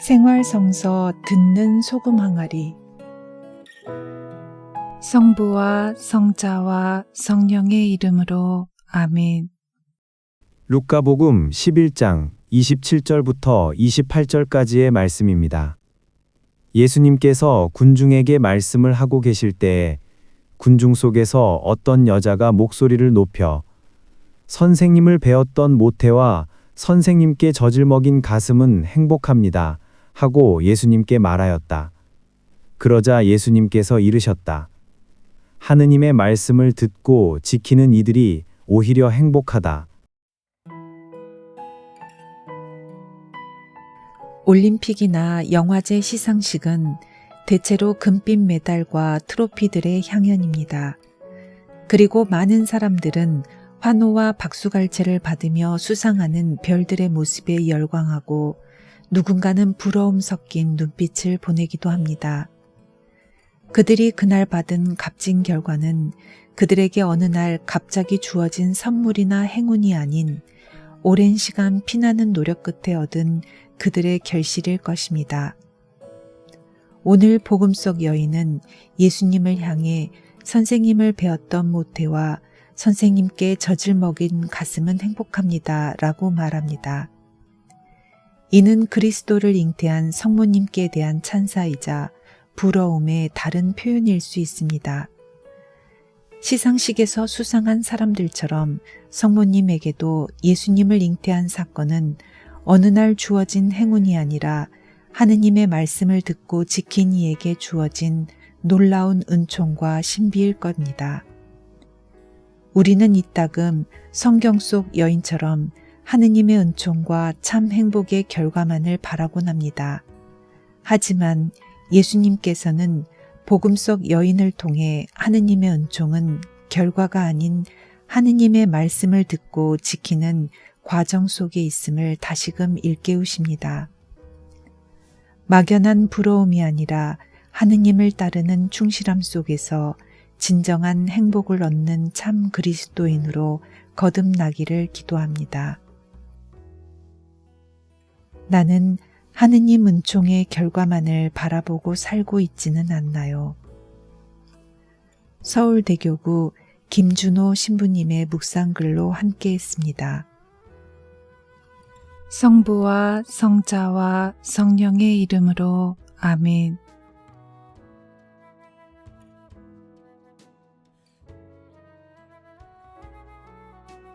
생활성서 듣는 소금 항아리 성부와 성자와 성령의 이름으로 아멘. 루카복음 11장 27절부터 28절까지의 말씀입니다. 예수님께서 군중에게 말씀을 하고 계실 때에 군중 속에서 어떤 여자가 목소리를 높여 선생님을 배웠던 모태와 선생님께 젖을 먹인 가슴은 행복합니다. 하고 예수님께 말하였다. 그러자 예수님께서 이르셨다. 하느님의 말씀을 듣고 지키는 이들이 오히려 행복하다. 올림픽이나 영화제 시상식은 대체로 금빛 메달과 트로피들의 향연입니다. 그리고 많은 사람들은 환호와 박수갈채를 받으며 수상하는 별들의 모습에 열광하고 누군가는 부러움 섞인 눈빛을 보내기도 합니다. 그들이 그날 받은 값진 결과는 그들에게 어느 날 갑자기 주어진 선물이나 행운이 아닌 오랜 시간 피나는 노력 끝에 얻은 그들의 결실일 것입니다. 오늘 복음 속 여인은 예수님을 향해 선생님을 배웠던 모태와 선생님께 젖을 먹인 가슴은 행복합니다. 라고 말합니다. 이는 그리스도를 잉태한 성모님께 대한 찬사이자 부러움의 다른 표현일 수 있습니다. 시상식에서 수상한 사람들처럼 성모님에게도 예수님을 잉태한 사건은 어느 날 주어진 행운이 아니라 하느님의 말씀을 듣고 지킨 이에게 주어진 놀라운 은총과 신비일 겁니다. 우리는 이따금 성경 속 여인처럼 하느님의 은총과 참 행복의 결과만을 바라곤 합니다. 하지만 예수님께서는 복음 속 여인을 통해 하느님의 은총은 결과가 아닌 하느님의 말씀을 듣고 지키는 과정 속에 있음을 다시금 일깨우십니다. 막연한 부러움이 아니라 하느님을 따르는 충실함 속에서 진정한 행복을 얻는 참 그리스도인으로 거듭나기를 기도합니다. 나는 하느님 은총의 결과만을 바라보고 살고 있지는 않나요? 서울대교구 김준호 신부님의 묵상글로 함께 했습니다. 성부와 성자와 성령의 이름으로 아멘.